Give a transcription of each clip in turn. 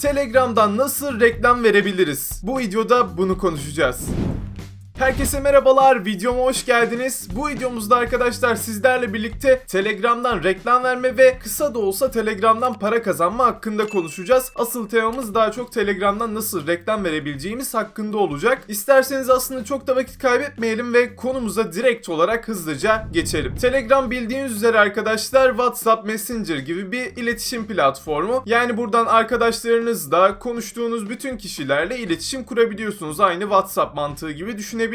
Telegram'dan nasıl reklam verebiliriz? Bu videoda bunu konuşacağız. Herkese merhabalar, videoma hoş geldiniz. Bu videomuzda arkadaşlar sizlerle birlikte Telegram'dan reklam verme ve kısa da olsa Telegram'dan para kazanma hakkında konuşacağız. Asıl temamız daha çok Telegram'dan nasıl reklam verebileceğimiz hakkında olacak. İsterseniz aslında çok da vakit kaybetmeyelim ve konumuza direkt olarak hızlıca geçelim. Telegram bildiğiniz üzere arkadaşlar WhatsApp Messenger gibi bir iletişim platformu. Yani buradan arkadaşlarınızla konuştuğunuz bütün kişilerle iletişim kurabiliyorsunuz. Aynı WhatsApp mantığı gibi düşünebilirsiniz.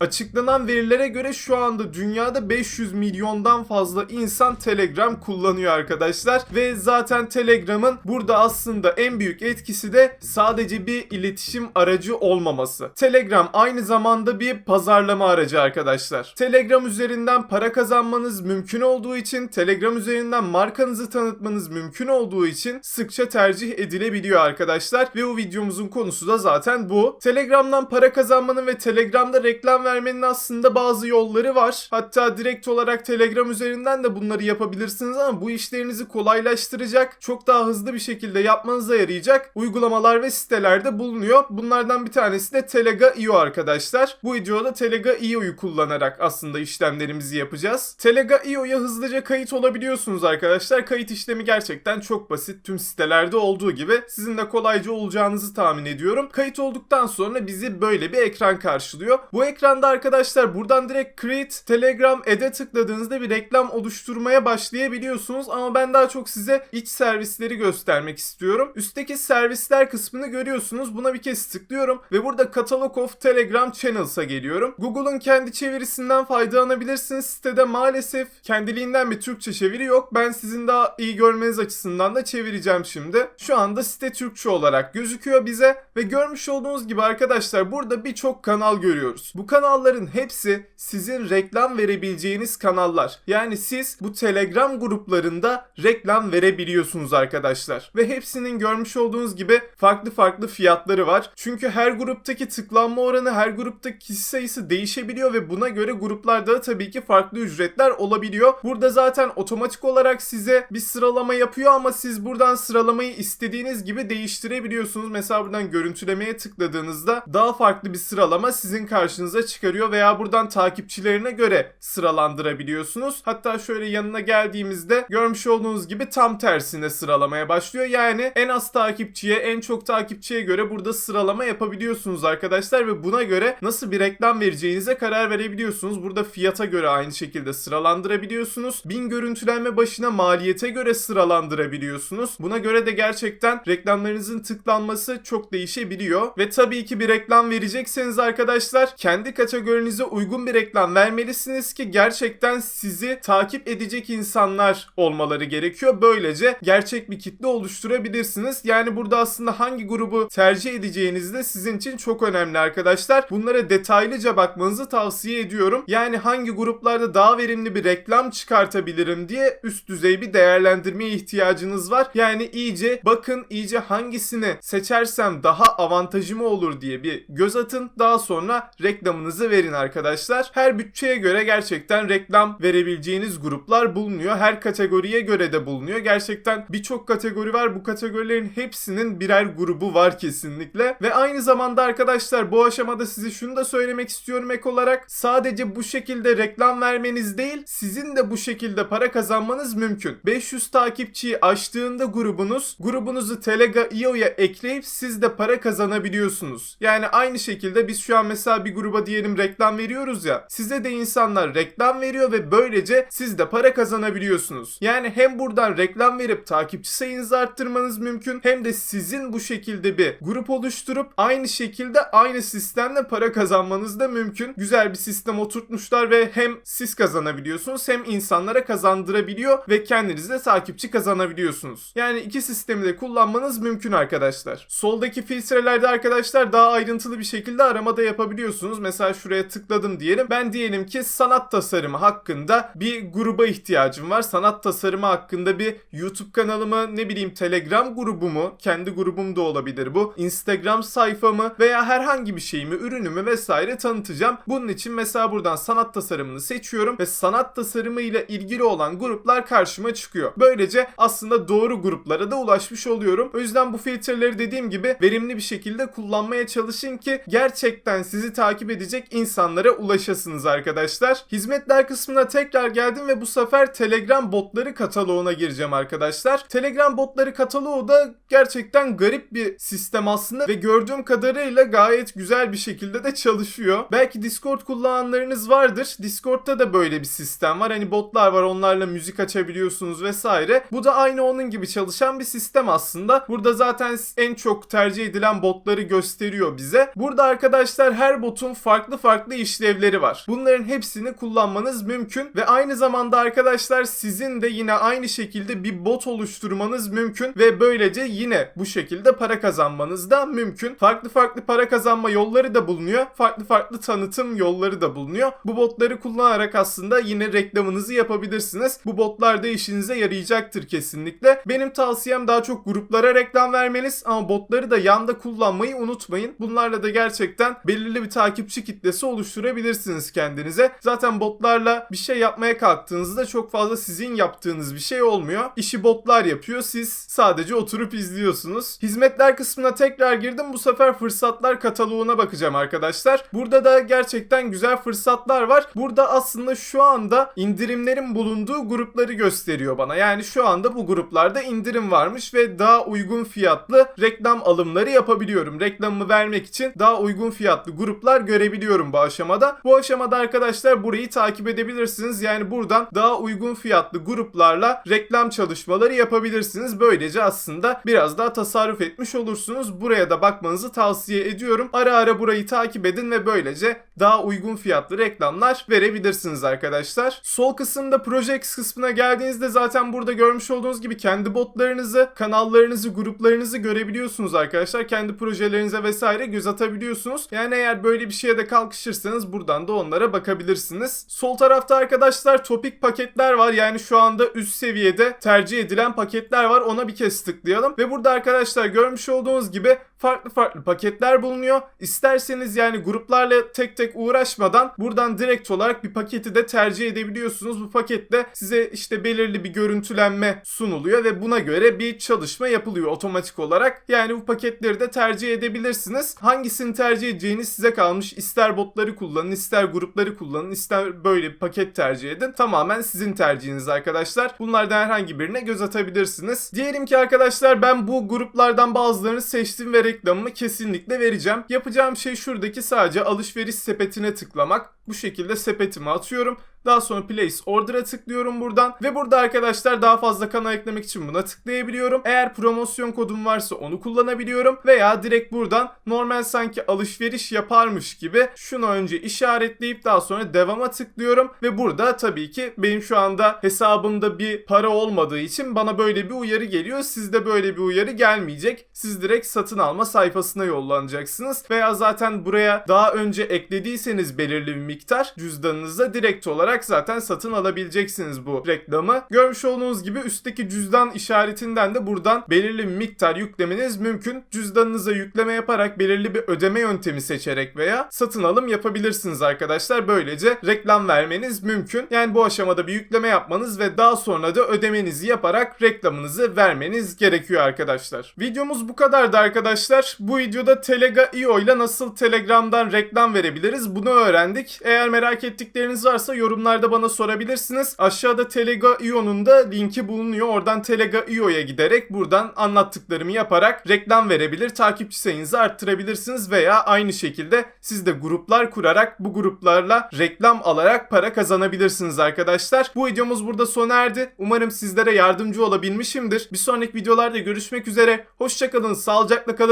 Açıklanan verilere göre şu anda dünyada 500 milyondan fazla insan Telegram kullanıyor arkadaşlar. Ve zaten Telegram'ın burada aslında en büyük etkisi de sadece bir iletişim aracı olmaması. Telegram aynı zamanda bir pazarlama aracı arkadaşlar. Telegram üzerinden para kazanmanız mümkün olduğu için, Telegram üzerinden markanızı tanıtmanız mümkün olduğu için sıkça tercih edilebiliyor arkadaşlar. Ve o videomuzun konusu da zaten bu. Telegram'dan para kazanmanın ve Telegram'da reklam vermenin aslında bazı yolları var. Hatta direkt olarak Telegram üzerinden de bunları yapabilirsiniz ama bu işlerinizi kolaylaştıracak, çok daha hızlı bir şekilde yapmanıza yarayacak uygulamalar ve sitelerde bulunuyor. Bunlardan bir tanesi de Telega.io arkadaşlar. Bu videoda Telega.io'yu kullanarak aslında işlemlerimizi yapacağız. Telega.io'ya hızlıca kayıt olabiliyorsunuz arkadaşlar. Kayıt işlemi gerçekten çok basit. Tüm sitelerde olduğu gibi sizin de kolayca olacağınızı tahmin ediyorum. Kayıt olduktan sonra bizi böyle bir ekran karşılıyor. Bu ekranda arkadaşlar buradan direkt Create Telegram Ad'e tıkladığınızda bir reklam oluşturmaya başlayabiliyorsunuz ama ben daha çok size iç servisleri göstermek istiyorum. Üstteki servisler kısmını görüyorsunuz. Buna bir kez tıklıyorum ve burada Catalog of Telegram Channels'a geliyorum. Google'un kendi çevirisinden faydalanabilirsiniz. Sitede maalesef kendiliğinden bir Türkçe çeviri yok. Ben sizin daha iyi görmeniz açısından da çevireceğim şimdi. Şu anda site Türkçe olarak gözüküyor bize ve görmüş olduğunuz gibi arkadaşlar burada birçok kanal görüyoruz. Bu kanalların hepsi sizin reklam verebileceğiniz kanallar. Yani siz bu Telegram gruplarında reklam verebiliyorsunuz arkadaşlar. Ve hepsinin görmüş olduğunuz gibi farklı farklı fiyatları var. Çünkü her gruptaki tıklanma oranı, her gruptaki kişi sayısı değişebiliyor ve buna göre gruplarda da tabii ki farklı ücretler olabiliyor. Burada zaten otomatik olarak size bir sıralama yapıyor ama siz buradan sıralamayı istediğiniz gibi değiştirebiliyorsunuz. Mesela buradan görüntülemeye tıkladığınızda daha farklı bir sıralama sizin karşınıza çıkarıyor veya buradan takipçilerine göre sıralandırabiliyorsunuz. Hatta şöyle yanına geldiğimizde görmüş olduğunuz gibi tam tersine sıralamaya başlıyor. Yani en az takipçiye, en çok takipçiye göre burada sıralama yapabiliyorsunuz arkadaşlar ve buna göre nasıl bir reklam vereceğinize karar verebiliyorsunuz. Burada fiyata göre aynı şekilde sıralandırabiliyorsunuz. 1000 görüntülenme başına maliyete göre sıralandırabiliyorsunuz. Buna göre de gerçekten reklamlarınızın tıklanması çok değişebiliyor. Ve tabii ki bir reklam verecekseniz arkadaşlar kendi kategorinize uygun bir reklam vermelisiniz ki gerçekten sizi takip edecek insanlar olmaları gerekiyor. Böylece gerçek bir kitle oluşturabilirsiniz. Yani burada aslında hangi grubu tercih edeceğiniz de sizin için çok önemli arkadaşlar. Bunlara detaylıca bakmanızı tavsiye ediyorum. Yani hangi gruplarda daha verimli bir reklam çıkartabilirim diye üst düzey bir değerlendirmeye ihtiyacınız var. Yani iyice bakın iyice hangisini seçersem daha avantajımı olur diye bir göz atın. Daha sonra reklamınızı verin arkadaşlar. Her bütçeye göre gerçekten reklam verebileceğiniz gruplar bulunuyor. Her kategoriye göre de bulunuyor. Gerçekten birçok kategori var. Bu kategorilerin hepsinin birer grubu var kesinlikle. Ve aynı zamanda arkadaşlar bu aşamada size şunu da söylemek istiyorum ek olarak. Sadece bu şekilde reklam vermeniz değil, sizin de bu şekilde para kazanmanız mümkün. 500 takipçiyi aştığında grubunuz, grubunuzu Telega.io'ya ekleyip siz de para kazanabiliyorsunuz. Yani aynı şekilde biz şu an mesela bir gruba diyelim reklam veriyoruz ya. Size de insanlar reklam veriyor ve böylece siz de para kazanabiliyorsunuz. Yani hem buradan reklam verip takipçi sayınızı arttırmanız mümkün hem de sizin bu şekilde bir grup oluşturup aynı şekilde aynı sistemle para kazanmanız da mümkün. Güzel bir sistem oturtmuşlar ve hem siz kazanabiliyorsunuz hem insanlara kazandırabiliyor ve kendiniz de takipçi kazanabiliyorsunuz. Yani iki sistemi de kullanmanız mümkün arkadaşlar. Soldaki filtrelerde arkadaşlar daha ayrıntılı bir şekilde aramada yapabiliyorsunuz yapabiliyorsunuz. Mesela şuraya tıkladım diyelim. Ben diyelim ki sanat tasarımı hakkında bir gruba ihtiyacım var. Sanat tasarımı hakkında bir YouTube kanalımı, ne bileyim Telegram grubumu, kendi grubum da olabilir bu. Instagram sayfamı veya herhangi bir şeyimi, ürünümü vesaire tanıtacağım. Bunun için mesela buradan sanat tasarımını seçiyorum ve sanat tasarımı ile ilgili olan gruplar karşıma çıkıyor. Böylece aslında doğru gruplara da ulaşmış oluyorum. O yüzden bu filtreleri dediğim gibi verimli bir şekilde kullanmaya çalışın ki gerçekten sizi takip edecek insanlara ulaşasınız arkadaşlar. Hizmetler kısmına tekrar geldim ve bu sefer Telegram botları kataloğuna gireceğim arkadaşlar. Telegram botları kataloğu da gerçekten garip bir sistem aslında ve gördüğüm kadarıyla gayet güzel bir şekilde de çalışıyor. Belki Discord kullananlarınız vardır. Discord'da da böyle bir sistem var. Hani botlar var onlarla müzik açabiliyorsunuz vesaire. Bu da aynı onun gibi çalışan bir sistem aslında. Burada zaten en çok tercih edilen botları gösteriyor bize. Burada arkadaşlar her botun farklı farklı işlevleri var. Bunların hepsini kullanmanız mümkün ve aynı zamanda arkadaşlar sizin de yine aynı şekilde bir bot oluşturmanız mümkün ve böylece yine bu şekilde para kazanmanız da mümkün. Farklı farklı para kazanma yolları da bulunuyor. Farklı farklı tanıtım yolları da bulunuyor. Bu botları kullanarak aslında yine reklamınızı yapabilirsiniz. Bu botlar da işinize yarayacaktır kesinlikle. Benim tavsiyem daha çok gruplara reklam vermeniz ama botları da yanda kullanmayı unutmayın. Bunlarla da gerçekten belirli bir takipçi kitlesi oluşturabilirsiniz kendinize. Zaten botlarla bir şey yapmaya kalktığınızda çok fazla sizin yaptığınız bir şey olmuyor. İşi botlar yapıyor. Siz sadece oturup izliyorsunuz. Hizmetler kısmına tekrar girdim. Bu sefer fırsatlar kataloğuna bakacağım arkadaşlar. Burada da gerçekten güzel fırsatlar var. Burada aslında şu anda indirimlerin bulunduğu grupları gösteriyor bana. Yani şu anda bu gruplarda indirim varmış ve daha uygun fiyatlı reklam alımları yapabiliyorum. Reklamımı vermek için daha uygun fiyatlı gruplar görebiliyorum bu aşamada. Bu aşamada arkadaşlar burayı takip edebilirsiniz. Yani buradan daha uygun fiyatlı gruplarla reklam çalışmaları yapabilirsiniz. Böylece aslında biraz daha tasarruf etmiş olursunuz. Buraya da bakmanızı tavsiye ediyorum. Ara ara burayı takip edin ve böylece daha uygun fiyatlı reklamlar verebilirsiniz arkadaşlar. Sol kısımda Projects kısmına geldiğinizde zaten burada görmüş olduğunuz gibi kendi botlarınızı, kanallarınızı, gruplarınızı görebiliyorsunuz arkadaşlar. Kendi projelerinize vesaire göz atabiliyorsunuz. Yani eğer böyle bir şeye de kalkışırsanız buradan da onlara bakabilirsiniz. Sol tarafta arkadaşlar topik paketler var. Yani şu anda üst seviyede tercih edilen paketler var. Ona bir kez tıklayalım. Ve burada arkadaşlar görmüş olduğunuz gibi farklı farklı paketler bulunuyor. İsterseniz yani gruplarla tek tek uğraşmadan buradan direkt olarak bir paketi de tercih edebiliyorsunuz. Bu pakette size işte belirli bir görüntülenme sunuluyor ve buna göre bir çalışma yapılıyor otomatik olarak. Yani bu paketleri de tercih edebilirsiniz. Hangisini tercih edeceğiniz size kalmış. İster botları kullanın, ister grupları kullanın, ister böyle bir paket tercih edin. Tamamen sizin tercihiniz arkadaşlar. Bunlardan herhangi birine göz atabilirsiniz. Diyelim ki arkadaşlar ben bu gruplardan bazılarını seçtim ve reklamımı kesinlikle vereceğim. Yapacağım şey şuradaki sadece alışveriş sepetine tıklamak. Bu şekilde sepetimi atıyorum. Daha sonra place order'a tıklıyorum buradan. Ve burada arkadaşlar daha fazla kanal eklemek için buna tıklayabiliyorum. Eğer promosyon kodum varsa onu kullanabiliyorum. Veya direkt buradan normal sanki alışveriş yaparmış gibi şunu önce işaretleyip daha sonra devama tıklıyorum. Ve burada tabii ki benim şu anda hesabımda bir para olmadığı için bana böyle bir uyarı geliyor. Sizde böyle bir uyarı gelmeyecek. Siz direkt satın alma sayfasına yollanacaksınız. Veya zaten buraya daha önce eklediyseniz belirli bir miktar cüzdanınıza direkt olarak zaten satın alabileceksiniz bu reklamı. Görmüş olduğunuz gibi üstteki cüzdan işaretinden de buradan belirli bir miktar yüklemeniz mümkün. Cüzdanınıza yükleme yaparak belirli bir ödeme yöntemi seçerek veya satın alım yapabilirsiniz arkadaşlar. Böylece reklam vermeniz mümkün. Yani bu aşamada bir yükleme yapmanız ve daha sonra da ödemenizi yaparak reklamınızı vermeniz gerekiyor arkadaşlar. Videomuz bu kadardı arkadaşlar. Bu videoda Telega.io ile nasıl Telegram'dan reklam verebiliriz bunu öğrendik. Eğer merak ettikleriniz varsa yorumlarda bana sorabilirsiniz. Aşağıda Telega.io'nun da linki bulunuyor. Oradan Telega.io'ya giderek buradan anlattıklarımı yaparak reklam verebilir, takipçi sayınızı arttırabilirsiniz veya aynı şekilde siz de gruplar kurarak bu gruplarla reklam alarak para kazanabilirsiniz arkadaşlar. Bu videomuz burada sona erdi. Umarım sizlere yardımcı olabilmişimdir. Bir sonraki videolarda görüşmek üzere. Hoşçakalın, sağlıcakla kalın.